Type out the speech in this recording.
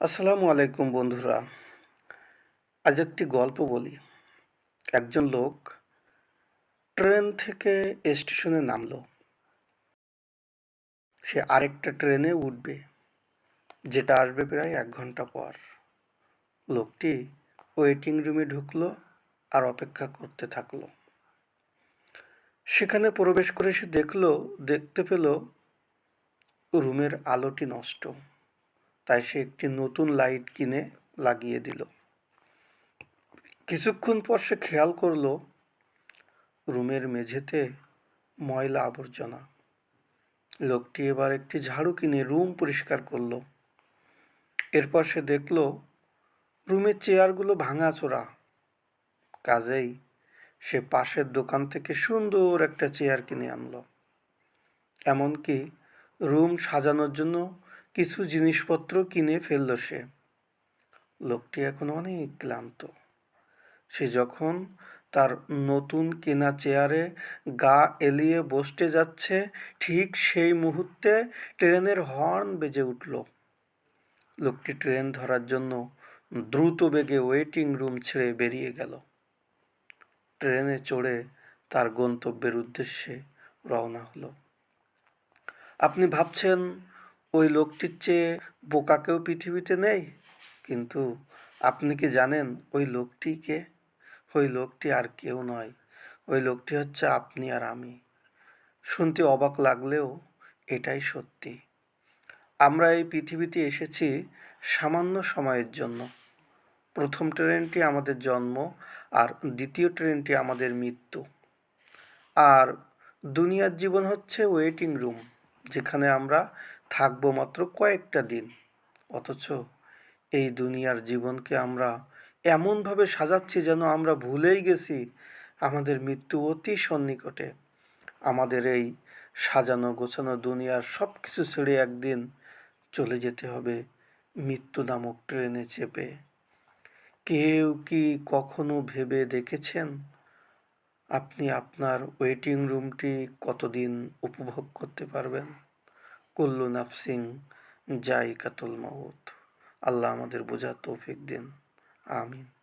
আসসালামু আলাইকুম বন্ধুরা। আজ একটি গল্প বলি। একজন লোক ট্রেন থেকে স্টেশনে নামলো। সে আরেকটা ট্রেনে উঠবে, যেটা আসবে প্রায় এক ঘণ্টা পর। লোকটি ওয়েটিং রুমে ঢুকলো আর অপেক্ষা করতে থাকল। সেখানে প্রবেশ করে সে দেখল, দেখতে পেল রুমের আলোটি নষ্ট। তাই সে একটি নতুন লাইট কিনে লাগিয়ে দিল। কিছুক্ষণ পর সে খেয়াল করল, রুমের মেঝেতে ময়লা আবর্জনা। লোকটি এবার একটি ঝাড়ু কিনে রুম পরিষ্কার করল। এরপর সে দেখল, রুমের চেয়ারগুলো ভাঙাচোরা। কাজেই সে পাশের দোকান থেকে সুন্দর একটা চেয়ার কিনে আনলো। এমনকি রুম সাজানোর জন্য কিছু জিনিসপত্র কিনে ফেলল সে। লোকটি এখন অনেক ক্লান্ত। সে যখন তার নতুন কেনা চেয়ারে গা এলিয়ে বসতে যাচ্ছে, ঠিক সেই মুহূর্তে ট্রেনের হর্ন বেজে উঠল। লোকটি ট্রেন ধরার জন্য দ্রুত বেগে ওয়েটিং রুম ছেড়ে বেরিয়ে গেল। ট্রেনে চড়ে তার গন্তব্যের উদ্দেশ্যে রওনা হলো। আপনি ভাবছেন ওই লোকটির চেয়ে বোকা কেউ পৃথিবীতে নেই? কিন্তু আপনি কি জানেন ওই লোকটিকে ওই লোকটি আর কেউ নয়। ওই লোকটি হচ্ছে আপনি আর আমি। শুনতে অবাক লাগলেও এটাই সত্যি। আমরা এই পৃথিবীতে এসেছি সামান্য সময়ের জন্য। প্রথম ট্রেনটি আমাদের জন্ম আর দ্বিতীয় ট্রেনটি আমাদের মৃত্যু। আর দুনিয়ার জীবন হচ্ছে ওয়েটিং রুম। যেখানে আমরা থাকব মাত্র কয়েকটা দিন। অথচ এই দুনিয়ার জীবনকে আমরা এমনভাবে সাজাচ্ছি যেন আমরা ভুলেই গেছি আমাদের মৃত্যু অতি সন্নিকটে। আমাদের এই সাজানো গোছানো দুনিয়ার সব কিছু ছেড়ে একদিন চলে যেতে হবে মৃত্যু নামক ট্রেনে চেপে। কেউ কি কখনো ভেবে দেখেছেন আপনি আপনার ওয়েটিং রুমটি কতদিন উপভোগ করতে পারবেন? কুল্লু নাফসিং জাইকাতুল মাউত। আল্লাহ আমাদের বোঝার তৌফিক দিন। আমিন।